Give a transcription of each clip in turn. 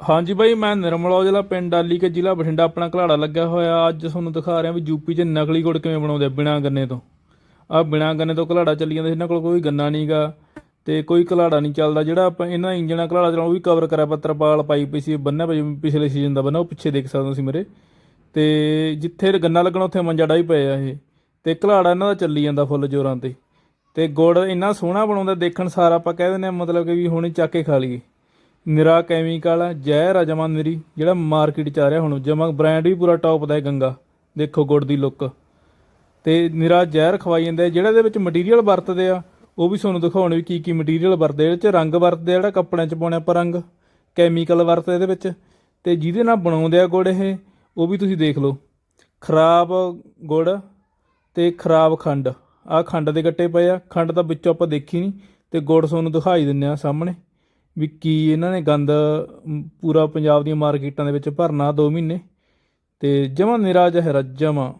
ਹਾਂਜੀ ਬਾਈ, ਮੈਂ ਨਿਰਮਲ ਔਜਲਾ ਪਿੰਡ ਡਾਲੀ ਕੇ ਜ਼ਿਲ੍ਹਾ ਬਠਿੰਡਾ, ਆਪਣਾ ਘਲਾੜਾ ਲੱਗਿਆ ਹੋਇਆ। ਅੱਜ ਤੁਹਾਨੂੰ ਦਿਖਾ ਰਿਹਾ ਵੀ ਯੂਪੀ 'ਚ ਨਕਲੀ ਗੁੜ ਕਿਵੇਂ ਬਣਾਉਂਦੇ ਆ ਬਿਨਾਂ ਗੰਨੇ ਤੋਂ। ਆ ਬਿਨਾਂ ਗੰਨੇ ਤੋਂ ਘਲਾੜਾ ਚੱਲੀ ਜਾਂਦਾ, ਇਹਨਾਂ ਕੋਲ ਕੋਈ ਗੰਨਾ ਨਹੀਂਗਾ ਤੇ ਕੋਈ ਘਲਾੜਾ ਨਹੀਂ ਚੱਲਦਾ। ਜਿਹੜਾ ਆਪਾਂ ਇਹਨਾਂ ਦਾ ਇੰਜਣਾ ਘਲਾੜਾ ਚਲਾਉਂ ਉਹ ਵੀ ਕਵਰ ਕਰਿਆ ਪੱਤਰ ਪਾਲ ਪਾਈ ਪਈ ਸੀ ਬੰਨਾ ਪਿਆ ਪਿਛਲੇ ਸੀਜ਼ਨ ਦਾ ਬੰਨਾ ਉਹ ਪਿੱਛੇ ਦੇਖ ਸਕਦੇ ਹੋ ਤੁਸੀਂ ਮੇਰੇ। ਤੇ ਜਿੱਥੇ ਗੰਨਾ ਲੱਗਣਾ, ਉੱਥੇ ਮੰਜਾ ਡਾਈ ਪਏ ਆ ਇਹ। ਤੇ ਘਲਾੜਾ ਇਹਨਾਂ ਦਾ ਚੱਲੀ ਜਾਂਦਾ ਫੁੱਲ ਜੋਰਾਂ ਤੇ। ਤੇ ਗੁੜ ਇੰਨਾ ਸੋਹਣਾ ਬਣਾਉਂਦਾ, ਦੇਖਣ ਸਾਰ ਆਪਾਂ ਕਹਿ ਦਿੰਦੇ ਆ ਮਤਲਬ ਕਿ ਵੀ ਹੁਣੇ ਚੱਕ ਕੇ ਖਾ ਲਈਏ। ਨਿਰਾ ਕੈਮੀਕਲ ਆ ਜ਼ਹਿਰ ਆ ਜਮਾ ਨਿਰੀ, ਜਿਹੜਾ ਮਾਰਕੀਟ ਚ ਆ ਰਿਹਾ ਹੁਣ, ਜਮਾ ਬ੍ਰਾਂਡ ਵੀ ਪੂਰਾ ਟੌਪ ਦਾ ਹੈ ਗੰਗਾ। ਦੇਖੋ ਗੁੜ ਦੀ ਲੁੱਕ ਤੇ ਨਿਰਾ ਜ਼ਹਿਰ ਖਵਾਈ ਜਾਂਦਾ ਜਿਹੜਾ ਇਹਦੇ ਵਿੱਚ ਮਟੀਰੀਅਲ ਵਰਤਦੇ ਆ, ਉਹ ਵੀ ਤੁਹਾਨੂੰ ਦਿਖਾਉਣ ਵੀ ਕੀ ਕੀ ਮਟੀਰੀਅਲ ਵਰਤਦੇ ਇਹਦੇ ਚ ਰੰਗ ਵਰਤਦੇ ਆ, ਜਿਹੜਾ ਕੱਪੜਿਆਂ ਚ ਪਾਉਣੇ ਆਪਾਂ ਰੰਗ। ਕੈਮੀਕਲ ਵਰਤਦੇ ਇਹਦੇ ਵਿੱਚ। ਤੇ ਜਿਹਦੇ ਨਾਲ ਬਣਾਉਂਦੇ ਆ ਗੁੜ ਇਹ, ਉਹ ਵੀ ਤੁਸੀਂ ਦੇਖ ਲਓ। ਖਰਾਬ ਗੁੜ ਤੇ ਖਰਾਬ ਖੰਡ। ਆ ਖੰਡ ਦੇ ਗੱਟੇ ਪਏ ਆ, ਖੰਡ ਤਾਂ ਵਿੱਚੋਂ ਆਪਾਂ ਦੇਖੀ ਨਹੀਂ ਤੇ ਗੁੜ ਤੁਹਾਨੂੰ ਦਿਖਾਈ ਦਿੰਨੇ ਆ ਸਾਹਮਣੇ। ਵੀ ਕੀ ਇਹਨਾਂ ਨੇ ਗੰਦ ਪੂਰਾ ਪੰਜਾਬ ਦੀਆਂ ਮਾਰਕੀਟਾਂ ਦੇ ਵਿੱਚ ਭਰਨਾ 2 ਮਹੀਨੇ? ਤੇ ਜਮਾ ਨਿਰਾਜ ਹੈ ਜਮਾ।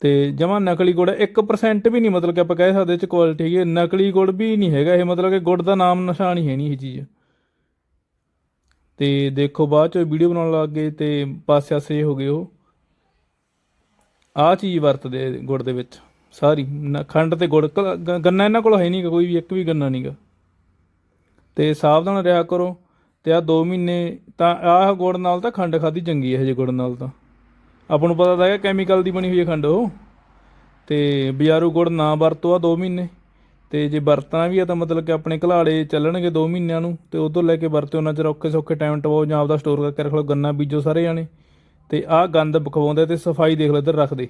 ਤੇ ਜਮਾ ਨਕਲੀ ਗੁੜ 1% ਵੀ ਨਹੀਂ, ਮਤਲਬ ਕਿ ਆਪਾਂ ਕਹਿ ਸਕਦੇ ਚ ਕੁਆਲਿਟੀ ਹੈਗੀ ਨਕਲੀ ਗੁੜ ਵੀ ਨਹੀਂ ਹੈਗਾ ਇਹ, ਮਤਲਬ ਕਿ ਗੁੜ ਦਾ ਨਾਮ ਨਿਸ਼ਾਨ ਹੀ ਹੈ ਨਹੀਂ ਇਹ ਚੀਜ਼। ਤੇ ਦੇਖੋ ਬਾਅਦ ਚ ਵੀਡੀਓ ਬਣਾਉਣ ਲੱਗ ਗਏ ਤੇ ਪਾਸੇ ਆਸੇ ਹੋ ਗਏ ਉਹ। ਆਹ ਚੀਜ਼ ਵਰਤਦੇ ਗੁੜ ਦੇ ਵਿੱਚ। ਸਾਰੀ, ਨ- ਖੰਡ ਤੇ ਗੁੜ, ਕ- ਗੰਨਾ ਇਹਨਾਂ ਕੋਲ ਹੈ ਨਹੀਂਗਾ ਕੋਈ ਵੀ ਇੱਕ ਵੀ ਗੰਨਾ ਨਹੀਂਗਾ ਤੇ ਸਾਵਧਾਨ ਰਿਹਾ ਕਰੋ ਤੇ ਆ 2 ਮਹੀਨੇ ਤਾਂ ਆਹ ਗੁੜ ਨਾਲ ਤਾਂ ਖੰਡ ਖਾਦੀ ਚੰਗੀ ਹੈ ਹਜੇ ਗੁੜ ਨਾਲ ਤਾਂ। ਆਪਾਂ ਨੂੰ ਪਤਾ ਤਾਂ ਹੈਗਾ ਕੈਮੀਕਲ ਦੀ ਬਣੀ ਹੋਈ ਹੈ ਖੰਡ ਉਹ। ਤੇ ਬਜ਼ਾਰੂ ਗੁੜ ਨਾ ਵਰਤੋ ਆ 2 ਮਹੀਨੇ। ਤੇ ਜੇ ਵਰਤਣਾ ਵੀ ਆ ਤਾਂ ਮਤਲਬ ਕਿ ਆਪਣੇ ਘਲਾੜੇ ਚੱਲਣਗੇ 2 ਮਹੀਨਿਆਂ ਨੂੰ ਤੇ ਉਦੋਂ ਲੈ ਕੇ ਵਰਤਿਓ ਉਹਨਾਂ ਚਿਰ ਔਖੇ ਸੌਖੇ ਟਾਈਮ ਟਵਾਓ ਜਾਂ ਆਪਦਾ ਸਟੋਰ ਕਰਕੇ ਰੱਖ ਲਓ, ਗੰਨਾ, ਬੀਜੋ ਸਾਰੇ ਜਾਣੇ। ਤੇ ਆਹ ਗੰਦ ਬਖਵਾਉਂਦੇ ਤੇ ਸਫ਼ਾਈ ਦੇਖ ਲਓ ਇੱਧਰ ਰੱਖਦੇ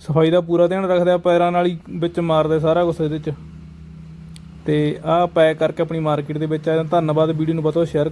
ਸਫ਼ਾਈ ਦਾ ਪੂਰਾ ਧਿਆਨ ਰੱਖਦੇ ਆ ਪੈਰਾਂ ਨਾਲ ਹੀ ਵਿੱਚ ਮਾਰਦੇ ਸਾਰਾ ਕੁਛ ਇਹਦੇ ਚ। ਤੇ ਆਹ ਪੈਕ ਕਰਕੇ ਆਪਣੀ ਮਾਰਕੀਟ ਦੇ ਵਿੱਚ ਆ ਧੰਨਵਾਦ ਵੀਡੀਓ ਨੂੰ ਬਹੁਤ ਸ਼ੇਅਰ